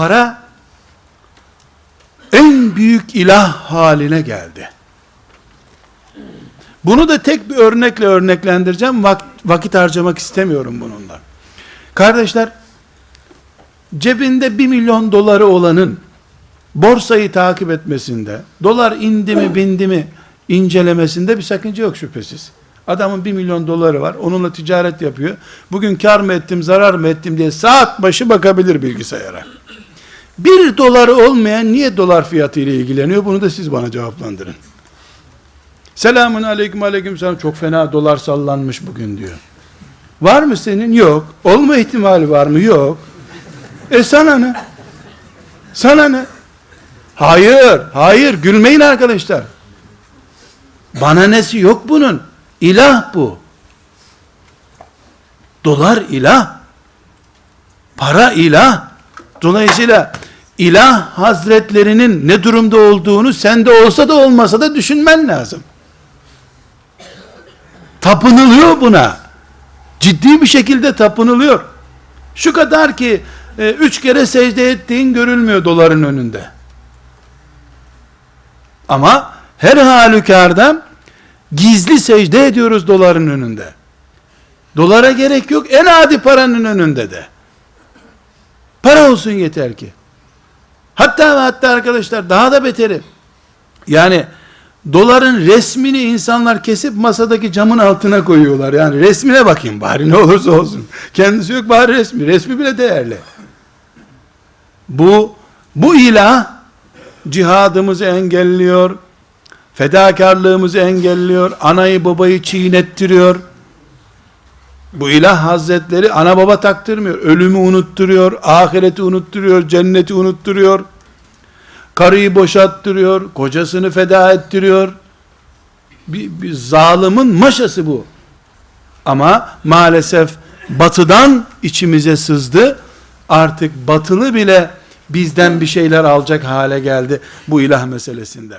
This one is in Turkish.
para en büyük ilah haline geldi. Bunu da tek bir örnekle örneklendireceğim. Vak- vakit harcamak istemiyorum bununla. Kardeşler, cebinde bir milyon doları olanın borsayı takip etmesinde, dolar indi mi bindi mi incelemesinde bir sakınca yok şüphesiz. Adamın bir milyon doları var, onunla ticaret yapıyor. Bugün kar mı ettim, zarar mı ettim diye saat başı bakabilir bilgisayara. Bir doları olmayan niye dolar fiyatı ile ilgileniyor? Bunu da siz bana cevaplandırın. Selamun aleyküm aleyküm selam. Çok fena dolar sallanmış bugün diyor. Var mı senin? Yok. Olma ihtimali var mı? Yok. E sana ne? Sana ne? Hayır, hayır. Gülmeyin arkadaşlar. Bana nesi yok bunun. İlah bu. Dolar ilah. Para ilah. Dolayısıyla ilah hazretlerinin ne durumda olduğunu sende olsa da olmasa da düşünmen lazım. Tapınılıyor buna. Ciddi bir şekilde tapınılıyor. Şu kadar ki e, üç kere secde ettiğin görülmüyor doların önünde. Ama her halükarda gizli secde ediyoruz doların önünde. Dolara gerek yok. En adi paranın önünde de. Para olsun yeter ki. Hatta ve hatta arkadaşlar daha da beteri. Yani doların resmini insanlar kesip masadaki camın altına koyuyorlar. Yani resmine bakayım bari ne olursa olsun. Kendisi yok bari resmi. Resmi bile değerli. Bu bu ilah cihadımızı engelliyor. Fedakarlığımızı engelliyor. Anayı babayı çiğnettiriyor. Bu ilah hazretleri ana baba taktırmıyor. Ölümü unutturuyor, ahireti unutturuyor, cenneti unutturuyor. Karıyı boşattırıyor, kocasını feda ettiriyor. Bir, bir zalimin maşası bu. Ama maalesef batıdan içimize sızdı. Artık batılı bile bizden bir şeyler alacak hale geldi bu ilah meselesinde.